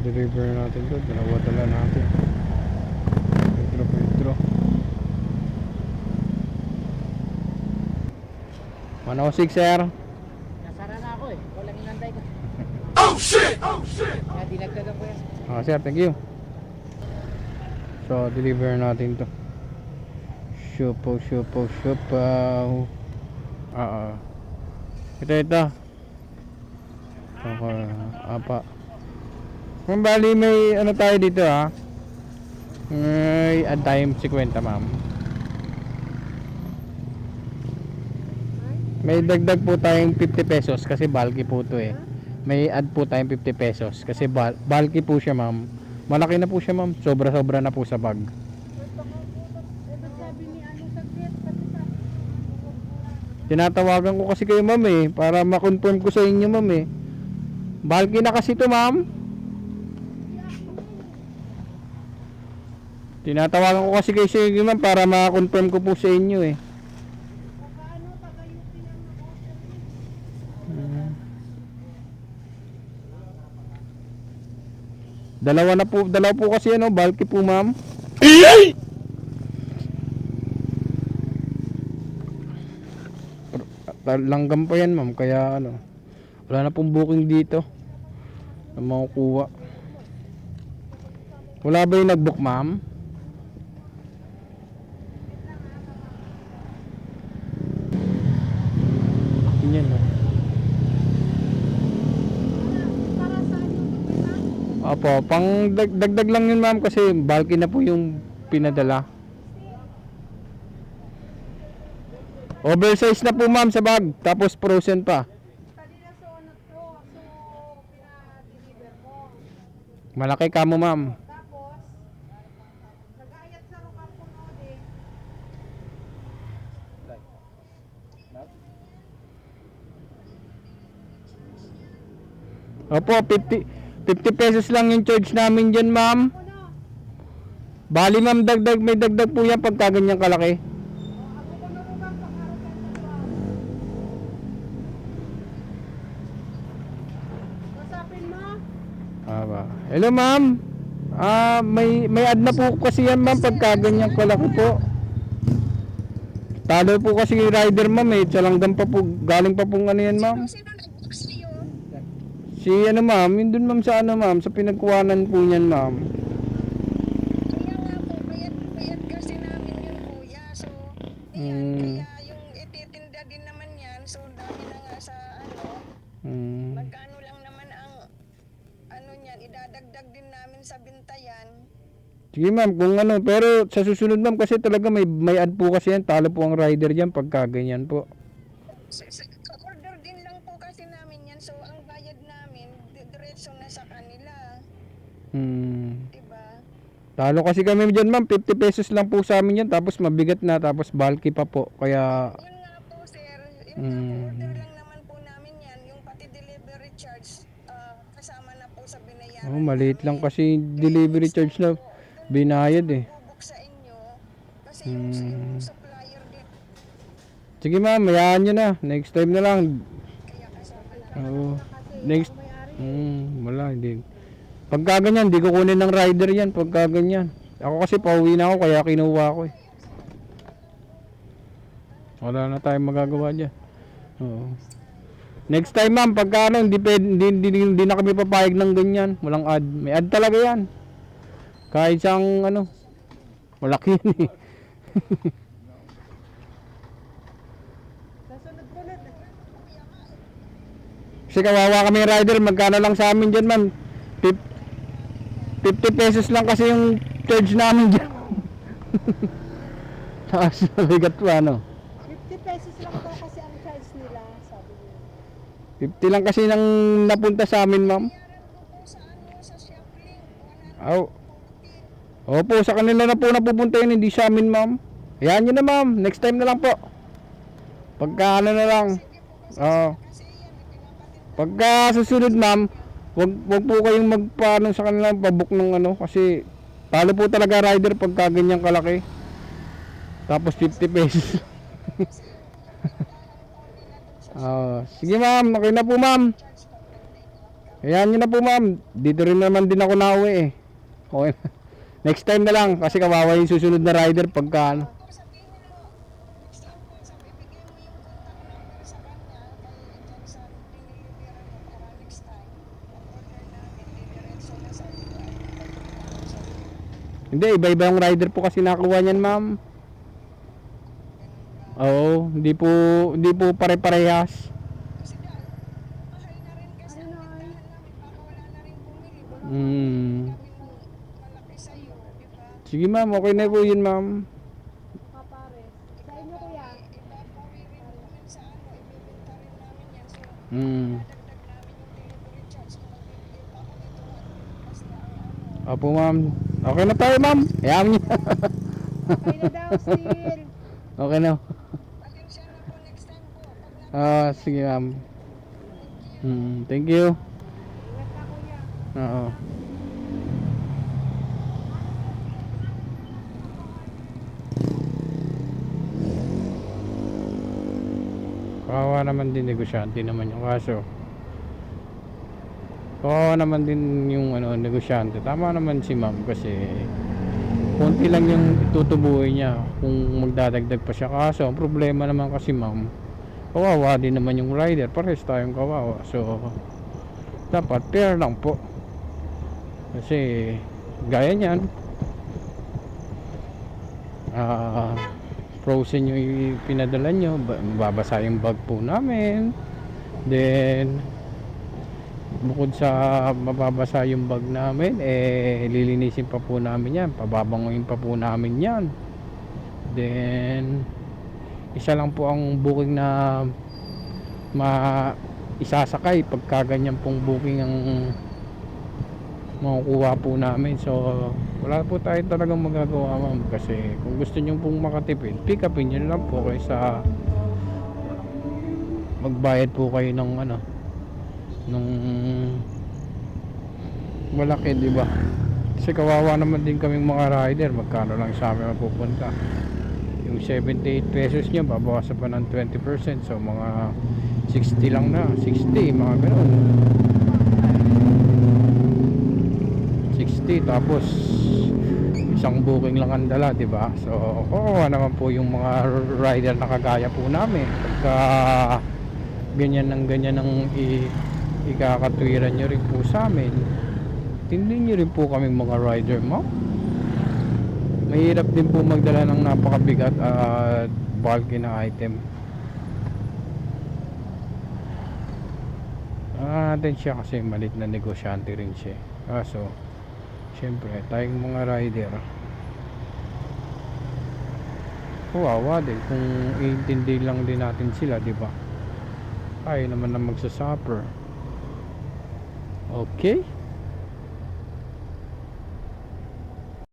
deliver natin to. Dalawa dala natin. Pedro, Pedro. 106 sir. Nasara na ako eh. Walang inantay ko. Oh shit! Oh shit! Kaya dinagdagan ko yan. Ah, sir, thank you. So, deliver natin to. Shupo, shupo, shupo. Ah, ah. Ito, ito. Okay, apa. Kung bali may ano tayo dito ha. May add time 50 ma'am. May dagdag po tayong 50 pesos kasi bulky po to eh. May add po tayong 50 pesos kasi bulky po siya ma'am. Malaki na po siya ma'am. Sobra-sobra na po sa bag. Tinatawagan ko kasi kayo ma'am eh para ma-confirm ko sa inyo ma'am eh. Bulky na kasi to ma'am. Tinatawagan ko kasi kayo sa inyo ma'am para ma-confirm ko po sa inyo eh. Hmm. Dalawa na po, dalawa po kasi ano, bulky po ma'am. Langgam pa yan ma'am, kaya ano, wala na pong booking dito na makukuha. Wala ba yung nag-book ma'am? Yan oh. Opo, pang dag- dagdag lang yun ma'am kasi bulky na po yung pinadala. Oversize na po ma'am sa bag, tapos frozen pa. Malaki ka mo ma'am. Tapos, nag-ayat sa rukang puno din. Opo, 50, 50 pesos lang yung charge namin dyan ma'am. Bali ma'am, dagdag, may dagdag po yan pagka ganyan kalaki. Aba. Hello ma'am. Ah, may may ad na po kasi yan ma'am pagka ganyan kalaki po. Talo po kasi yung rider ma'am eh. Tsalanggan pa po. Galing pa pong ano yan ma'am. Si ano ma'am, yun dun ma'am sa ano ma'am, sa pinagkuhanan po niyan ma'am. Kaya nga po, bayad kasi namin yun kuya. So, Mm. kaya yung ititinda din naman yan. So, dami na nga sa ano, Hmm. magkano lang naman ang ano niyan, idadagdag din namin sa bintayan. Sige ma'am, kung ano, pero sa susunod ma'am kasi talaga may may ad po kasi yan, talo po ang rider diyan pagka ganyan po. S- s- Order din lang po kasi namin yan. So, ang bayad namin, di- diretso na sa kanila. Hmm. Diba? Talo kasi kami diyan ma'am, 50 pesos lang po sa amin yan, tapos mabigat na, tapos bulky pa po. Kaya Yun nga po, sir. Yun Mm. order lang naman po namin yan. Yung pati delivery charge, ah, kasama na po sa binayaran oh, maliit lang kasi delivery charge na binayad eh. Bubuk sa inyo. Kasi yung, Mm. yung supplier din, Sige ma'am, hayaan nyo na. Next time na lang. kaya kasama na. Oo. Next. Hmm, wala, hindi. Pagka ganyan, di ko ng rider yan. Pagka ganyan. Ako kasi pauwi na ako, kaya kinuha ko eh. Wala na tayong magagawa dyan. Oo. Next time ma'am, pagka ano, hindi, hindi, hindi, hindi na kami papayag ng ganyan. Walang ad. May ad talaga yan. Kahit siyang ano, malaki yun eh. Kasi kawawa kami rider, magkano lang sa amin dyan ma'am? 50 pesos lang kasi yung charge namin dyan. Tapos mabigat pa ano. 50 pesos lang daw kasi ang charge nila, sabi niya. 50 lang kasi nang napunta sa amin ma'am. Sa ano, sa shopping, Aw. Opo, sa kanila na po napupunta yun, hindi sa amin ma'am. Ayan nyo na ma'am, next time na lang po. Pagka ano na lang. Oo. Pagka susunod ma'am, wag, wag po kayong magpaano sa kanila pabook ng ano kasi talo po talaga rider pagka ganyan kalaki. Tapos 50 pesos. Ah, sige ma'am, okay na po ma'am. Ayan nyo na po ma'am. Dito rin naman din ako nauwi eh. Okay. Next time na lang kasi kawawa yung susunod na rider pagka ano. Hindi, iba-iba yung rider po kasi nakuha niyan ma'am. Oo, hindi po, hindi po pare-parehas. Hmm. Sige ma'am, okay na po yun ma'am. Hmm. Opo ma'am. Okay na tayo ma'am. Niyo. Okay na daw, still. okay na. Pasensya na po next time po. Ah, sige ma'am. Hmm, thank you. Ingat ka kuya. Oo. Kawawa naman din negosyante naman yung kaso. Kawawa naman din yung ano negosyante. Tama naman si ma'am kasi konti lang yung tutubuhin niya kung magdadagdag pa siya. Kaso ang problema naman kasi ma'am, kawawa din naman yung rider. Pares tayong kawawa. So, dapat fair lang po kasi gaya niyan ah frozen yung pinadala nyo ba- mababasa yung bag po namin then bukod sa mababasa yung bag namin eh lilinisin pa po namin yan. Pababanguin pa po namin yan. Then isa lang po ang booking na ma isasakay pagka ganyan pong booking ang makukuha po namin. So wala po tayo talagang magagawa ma'am. Kasi kung gusto nyo pong makatipid pick upin nyo lang po kaysa magbayad po kayo ng ano nung malaki di ba? Kasi kawawa naman din kaming mga rider. Magkano lang sa amin mapupunta? Yung 78 pesos nyo babawasan pa ng 20% so mga 60 lang na. 60 mga ganun. 60 tapos isang booking lang ang dala di ba? So oo naman po yung mga rider na kagaya po namin. Pagka ganyan ng ganyan ng i ikakatwiran nyo rin po sa amin tindi nyo rin po kaming mga rider mo mahirap din po magdala ng napakabigat at bulky na item Ah, natin siya kasi malit na negosyante rin siya. Kaso, syempre, tayong mga rider, kawawa din kung iintindi lang din natin sila, di ba? Tayo naman na magsasuffer. Okay?